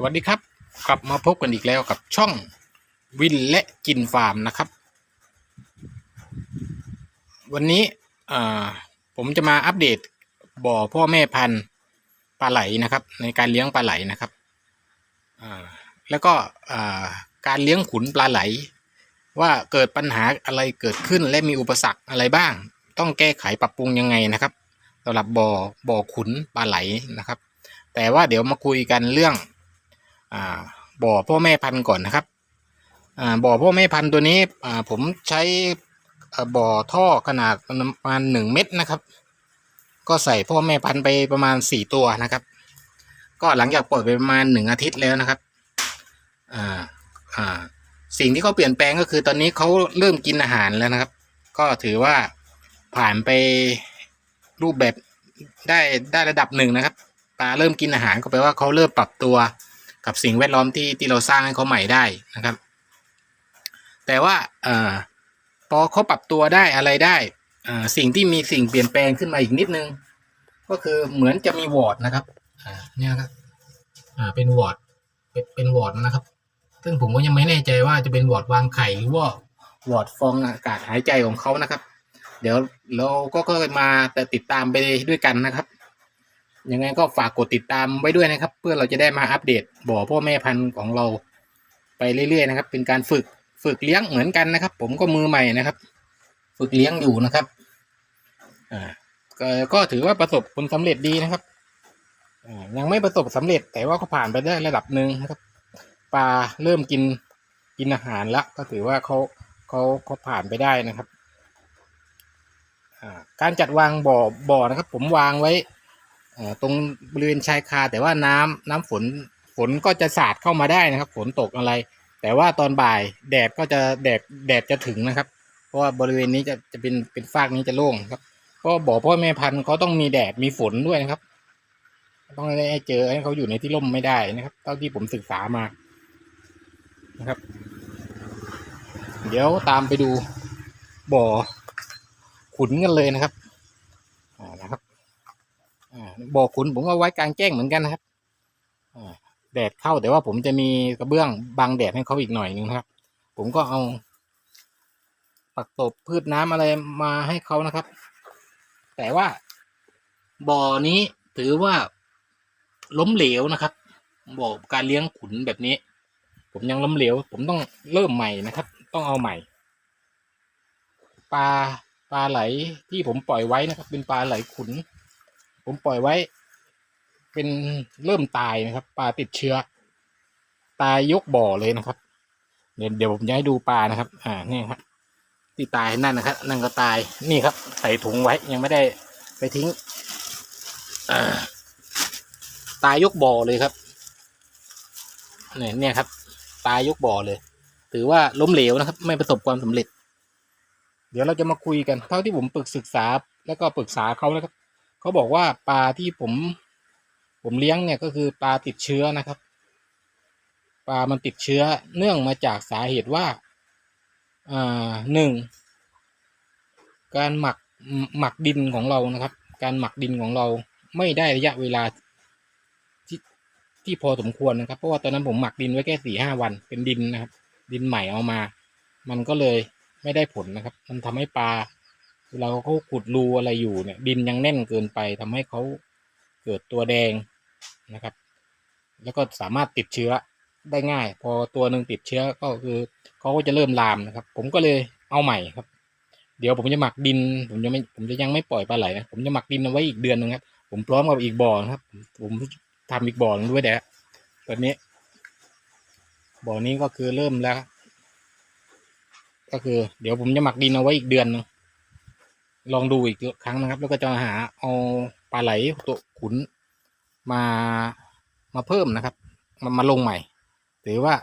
สวัสดีครับ กลับมาพบกันอีกแล้วกับช่องวินและกินฟาร์มนะครับ วันนี้ผมจะมาอัปเดตบ่อพ่อแม่พันธุ์ปลาไหลนะครับ ในการเลี้ยงปลาไหลนะครับแล้วก็การเลี้ยงขุนปลาไหล ว่าเกิดปัญหาอะไรเกิดขึ้นและมีอุปสรรคอะไรบ้าง ต้องแก้ไขปรับปรุงยังไงนะครับสำหรับบ่อบ่อขุนปลาไหลนะครับ แต่ว่าเดี๋ยวมาคุยกันเรื่อง อ่าบ่อพ่อแม่พันธุ์ก่อนนะครับอ่าบ่อพ่อแม่พันธุ์ตัวนี้อ่าผมใช้บ่อท่อขนาดประมาณหนึ่งเม็ดนะครับ ก็ใส่พ่อแม่พันธุ์ไปประมาณสี่ตัวนะครับ ก็หลังจากปล่อยไปประมาณหนึ่งอาทิตย์แล้วนะครับอ่าอ่าสิ่งที่เขาเปลี่ยนแปลงก็คือตอนนี้เขาเริ่มกินอาหารแล้วนะครับ ก็ถือว่าผ่านไปรูปแบบได้ได้ระดับหนึ่งนะครับปลาเริ่มกินอาหารก็แปลว่าเขาเริ่มปรับตัว กับสิ่งแวดล้อมที่ที่เราสร้างให้เขาใหม่ได้นะครับ แต่ว่าเอ่อพอเขาปรับตัวได้อะไรได้สิ่งที่มีสิ่งเปลี่ยนแปลงขึ้นมาอีกนิดนึง ก็คือเหมือนจะมีวอร์ดนะครับเนี่ยครับเป็นวอร์ดเป็นวอร์ดนะครับ ซึ่งผมก็ยังไม่แน่ใจว่าจะเป็นวอร์ดวางไข่หรือว่าวอร์ดฟองอากาศหายใจของเขานะครับ เดี๋ยวเราก็ก็มาแต่ติดตามไปด้วยกันนะครับ ยังไงก็ฝากกดติดตามไว้ด้วยนะครับ เพื่อเราจะได้มาอัปเดตบ่อพ่อแม่พันธุ์ของเราไปเรื่อยๆนะครับ เป็นการฝึกฝึกเลี้ยงเหมือนกันนะครับ ผมก็มือใหม่นะครับ ฝึกเลี้ยงอยู่นะครับอ่าก็ถือว่าประสบผลสำเร็จดีนะครับยังไม่ประสบสำเร็จ แต่ว่าก็ผ่านไปได้ระดับหนึ่งนะครับปลาเริ่มกินกินอาหารแล้วก็ถือว่าเขาเขาเขาผ่านไปได้นะครับการจัดวางบ่อบ่อนะครับ ผมวางไว้ ตรงบริเวณชายคาแต่ว่าน้ำน้ำฝนฝนก็จะสาดเข้ามาได้นะครับ ฝนตกอะไร แต่ว่าตอนบ่ายแดดก็จะแดดแดดจะถึงนะครับ เพราะว่าบริเวณนี้จะจะเป็นเป็นฟากนี้จะโล่งครับก็บอกพ่อแม่พันธุ์เขาต้องมีแดดมีฝนด้วยนะครับ ต้องให้เจอให้เขาอยู่ในที่ร่มไม่ได้นะครับเท่าที่ผมศึกษามานะครับ เดี๋ยวตามไปดูบ่อขุนกันเลยนะครับอ่านะครับ อ่า บ่อขุนผมก็ไว้กลางแจ้งเหมือนกันนะครับแดดเข้าแต่ว่าผมจะมีกระเบื้องบังแดดให้เขาอีกหน่อยนึงครับ ผมก็เอาปักตบพืชน้ำอะไรมาให้เขานะครับ แต่ว่าบ่อนี้ถือว่าล้มเหลวนะครับบ่อการเลี้ยงขุนแบบนี้ ผมยังล้มเหลว ผมต้องเริ่มใหม่นะครับ ต้องเอาใหม่ ปลาปลาไหลที่ผมปล่อยไว้นะครับ เป็นปลาไหลขุน ผมปล่อยไว้ เป็นเริ่มตายนะครับ ปลาติดเชื้อ ตายยกบ่อเลยนะครับ เดี๋ยวเดี๋ยวผมจะให้ดูปลานะครับ อ่านี่ครับที่ตายนั่นนะครับ นั่นก็ตายนี่ครับ ใส่ถุงไว้ยังไม่ได้ไปทิ้งตายยกบ่อเลยครับเนี่ยเนี่ยครับ ตายยกบ่อเลย ถือว่าล้มเหลวนะครับ ไม่ประสบความสำเร็จ เดี๋ยวเราจะมาคุยกัน เท่าที่ผมปรึกศึกษา แล้วก็ปรึกษาเขานะครับ เขาบอกว่าปลาที่ผม ผมเลี้ยงเนี่ยก็คือปลาติดเชื้อนะครับ ปลามันติดเชื้อเนื่องมาจากสาเหตุว่าอ่าหนึ่งการหมักหมักดินของเรานะครับ การหมักดินของเราไม่ได้ระยะเวลาที่ที่พอสมควรนะครับ เพราะว่าตอนนั้นผมหมักดินไว้แค่สี่ห้าวันเป็นดินนะครับ ดินใหม่เอามา มันก็เลยไม่ได้ผลนะครับ มันทำให้ปลา เวลาเขาขุดรูอะไรอยู่เนี่ย ดินยังแน่นเกินไปทำให้เขาเกิดตัวแดงนะครับ แล้วก็สามารถติดเชื้อได้ง่าย พอตัวหนึ่งติดเชื้อก็คือเขาก็จะเริ่มลามนะครับ ผมก็เลยเอาใหม่ครับ เดี๋ยวผมจะหมักดิน ผมจะไม่ผมจะยังไม่ปล่อยปลาไหลนะผมจะหมักดินเอาไว้อีกเดือนหนึงครับ ผมพร้อมกับอีกบ่อนะครับ ผมทำอีกบ่อนึงด้วยแดะตอนนี้ บ่อนี้ก็คือเริ่มแล้ว ก็คือ เดี๋ยวผมจะหมักดินเอาไว้อีกเดือนนึง ลองดูอีกครั้งนะครับ แล้วก็จะหาเอาปลาไหลตัวขุนมามาเพิ่มนะครับมามาลงใหม่ ถือว่า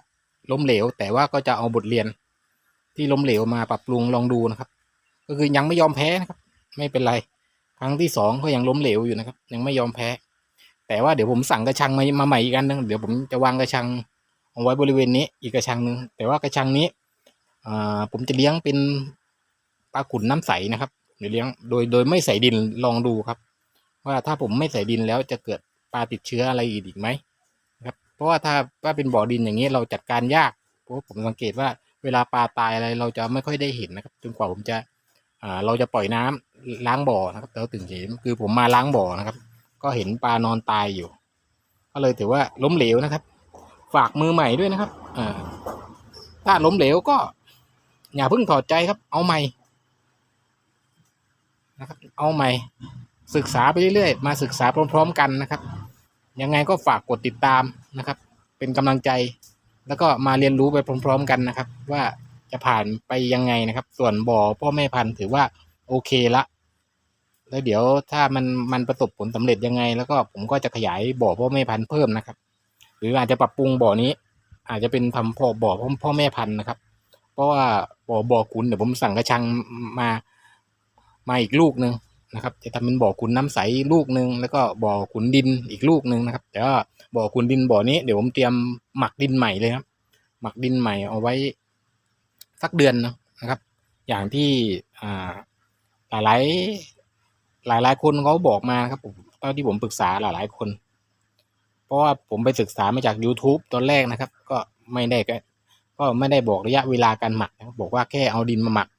ล้มเหลว แต่ว่าก็จะเอาบทเรียนที่ล้มเหลวมาปรับปรุงลองดูนะครับ ก็คือยังไม่ยอมแพ้นะครับ ไม่เป็นไร ครั้งที่สองก็ยังล้มเหลวอยู่นะครับ ยังไม่ยอมแพ้ แต่ว่าเดี๋ยวผมสั่งกระชังมามาใหม่อีกอันนึงเดี๋ยวผมจะวางกระชังเอาไว้บริเวณนี้อีกกระชังหนึ่งแต่ว่ากระชังนี้อ่าผมจะเลี้ยงเป็นปลาขุนน้ำใสนะครับ เดี๋ยวเลี้ยงโดยโดยไม่ใส่ดินลองดูครับ ว่าถ้าผมไม่ใส่ดินแล้วจะเกิดปลาติดเชื้ออะไรอีกอีกไหมครับเพราะว่าถ้าว่าเป็นบ่อดินอย่างนี้เราจัดการยากเพราะผมสังเกตว่าเวลาปลาตายอะไรเราจะไม่ค่อยได้เห็นนะครับจนกว่าผมจะอ่าเราจะปล่อยน้ำล้างบ่อนะครับแล้วถึงเห็นคือผมมาล้างบ่อนะครับ ก็เห็นปลานอนตายอยู่ ก็เลยถือว่าล้มเหลวนะครับ ฝากมือใหม่ด้วยนะครับอ่าถ้าล้มเหลวก็อย่าเพิ่งถอดใจครับ เอาใหม่ นะครับ เอาใหม่ศึกษาไปเรื่อยๆ มาศึกษาพร้อม ๆ กันนะครับ ยังไงก็ฝากกดติดตามนะครับ เป็นกำลังใจ แล้วก็มาเรียนรู้ไปพร้อม ๆ กันนะครับ ว่าจะผ่านไปยังไงนะครับ ส่วนบ่อพ่อแม่พันธุ์ถือว่าโอเคละ แล้วเดี๋ยวถ้ามันมันประสบผลสำเร็จยังไง แล้วก็ผมก็จะขยายบ่อพ่อแม่พันธุ์เพิ่มนะครับ หรืออาจจะปรับปรุงบ่อนี้ อาจจะเป็นทำพ่อบ่อพ่อพ่อแม่พันธุ์นะครับ เพราะว่าบ่อบ่อขุนเดี๋ยวผมสั่งกระชังมา มาอีกลูกหนึ่งนะครับ จะทำเป็นบ่อขุนน้ำใสลูกหนึ่งแล้วก็บ่อขุนดินอีกลูกหนึ่งนะครับ แต่ว่าบ่อขุนดินบ่อนี้เดี๋ยวผมเตรียมหมักดินใหม่เลยครับ หมักดินใหม่เอาไว้สักเดือนนะครับ อย่างที่หลายหลายหลายหลายคนเขาบอกมาครับผมตอนที่ผมปรึกษาหลายหลายคน เพราะว่าผมไปศึกษามาจาก YouTube ตอนแรกนะครับ ก็ไม่ได้ก็ก็ไม่ได้บอกระยะเวลาการหมักนะบอกว่าแค่เอาดินมาหมัก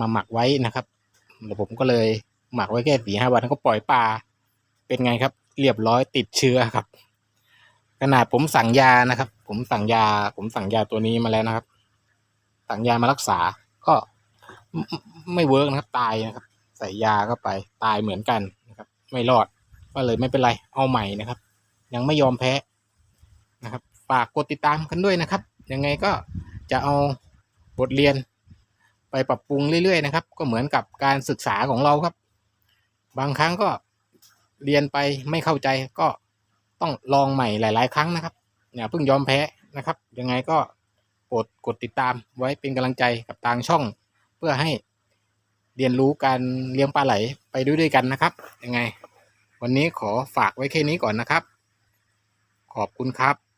มาหมักไว้นะครับ แล้วผมก็เลยหมักไว้แค่สี่ห้าวันก็ปล่อยปลาเป็นไงครับ เรียบร้อยติดเชื้อครับ ขนาดผมสั่งยานะครับ ผมสั่งยา ผมสั่งยาตัวนี้มาแล้วนะครับ สั่งยามารักษา ก็ไม่ไม่เวิร์กนะครับ ตายนะครับ ใส่ยาเข้าไปตายเหมือนกันนะครับ ไม่รอดก็เลยไม่เป็นไรเอาใหม่นะครับ ยังไม่ยอมแพ้นะครับฝากกดติดตามกันด้วยนะครับ ยังไงก็จะเอาบทเรียน ไปปรับปรุงเรื่อยๆนะครับ ก็เหมือนกับการศึกษาของเราครับ บางครั้งก็เรียนไปไม่เข้าใจก็ต้องลองใหม่หลาย ๆ ครั้งนะครับอย่าเพิ่งยอมแพ้นะครับ ยังไงก็กดกดติดตามไว้เป็นกำลังใจกับทางช่อง เพื่อให้เรียนรู้การเลี้ยงปลาไหลไปด้วยด้วยกันนะครับ ยังไง วันนี้ขอฝากไว้แค่นี้ก่อนนะครับ ขอบคุณครับ